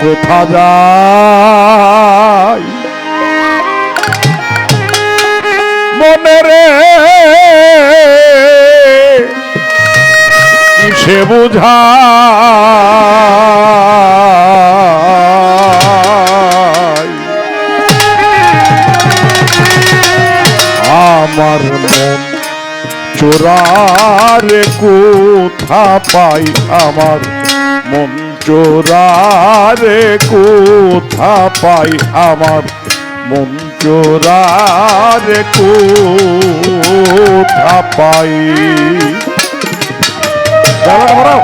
কোথা যায়? মনে রে কিসে বুঝায় আমার মন চোরারে কোথা পাই আমার মন? চোরারে কোথা পাই আমার? মন চোরারে কোথা পাই? দাঁড়াও,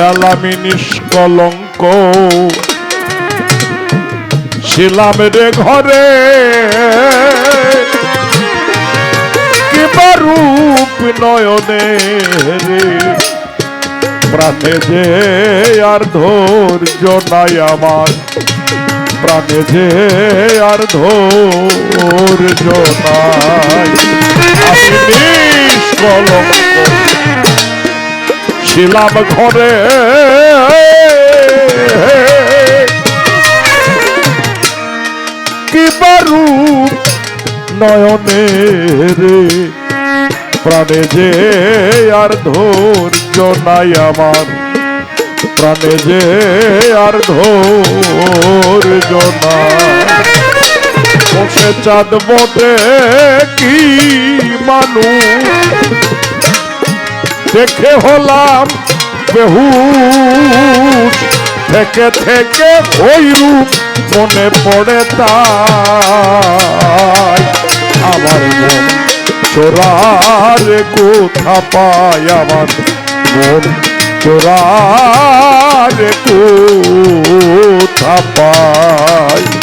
দয়াল আমি নিষ্কলঙ্ক। ছিলাম রে ঘরে। কিবা রূপ নয়নে রে। প্রাণে যে আর ধৈর্য নাই আমার। প্রাণে যে আর ধৈর্য নাই। আমি নিষ্কলঙ্ক। ছিলাম ঘরে। কি বারু নয়নে রে? প্রাণে যে আর ধৈর্য নাই আমার। প্রাণে যে আর ধৈর্য নাই। চাঁদ বটে কি মানুষ? দেখে হলাম বেহুশ। থেকে থেকে ওই রূপ মনে পড়ে তাই আমার মন চোরার কোথা পায় আমার মন? চোরার কোথা পায়?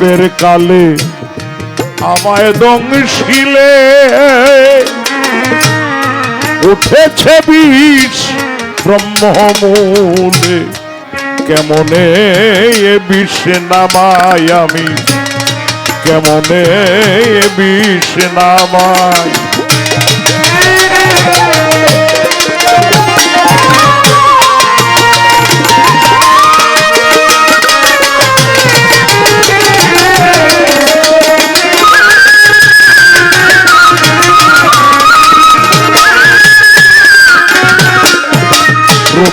রূপের কালে আমায় দংশিলে। উঠেছে বিষ ব্রহ্মমূলে। কেমনে এ বিষ নামায় আমি? কেমনে এ বিষ নামাই?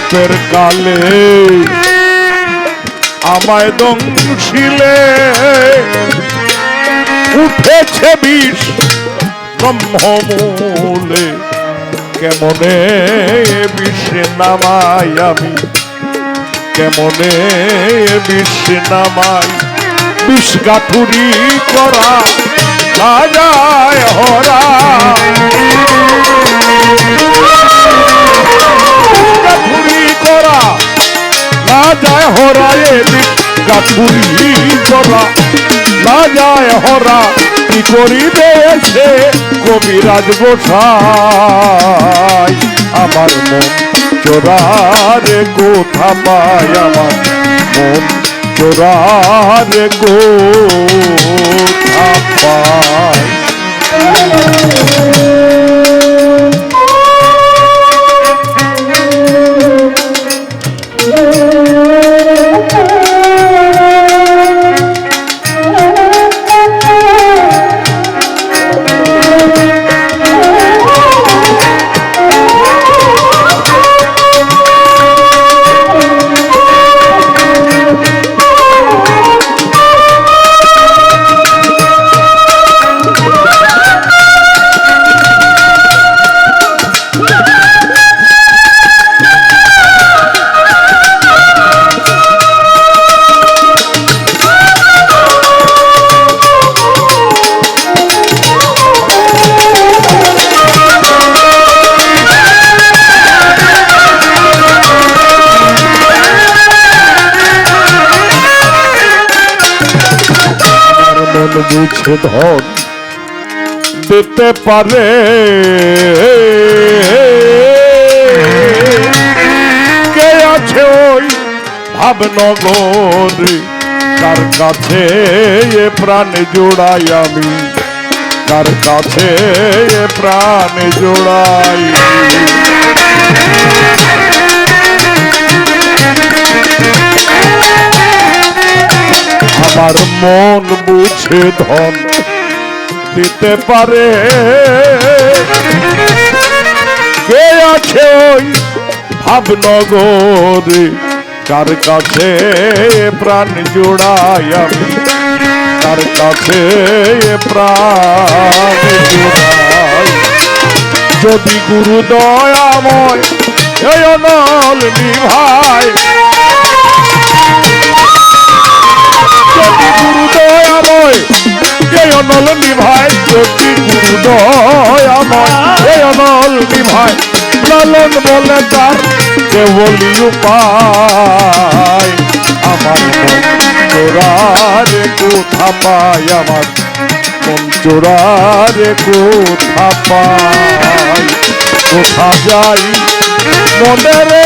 রূপের কালে আমায় দংশিলে। উঠেছে বিষ ব্রহ্মমূলে। কেমনে বিষ নামাই আমি? কেমনে বিষ নামাই? বিষ গাঠুরি করা যায় হরা। না যায় হরা এদিক গাঠুরি করা না যায় হরা, কি করিবে সে? কবিরাজ গোসাই, আমার মন চোরারে কোথা পায় আমার মন? চোরারে কোথা পায়? বুঝে ধন দিতে পারে। কে আছে ওই ভাবনগরে? কার কাছে এ প্রাণ জোড়াই আমি? কার কাছে এ প্রাণ জোড়াই আমার মন বুঝে ধন দিতে পারে। কে আছে ওই ভাবনগরে? কার কাছে প্রাণ জোড়াই আমি? কার কাছে প্রাণ জোড়াই? যদি গুরু দয়াময় এই অনল নিভাই যদি গুরু দয়াময় এই অনল নিভাই যদি গুরু দয়াময় এই অনল নিভাই লালন বলে তার কেবলি উপায় আমার মন চোরারে কোথা পাই আমার মন চোরারে কোথা পাই কোথা যাই মনে রে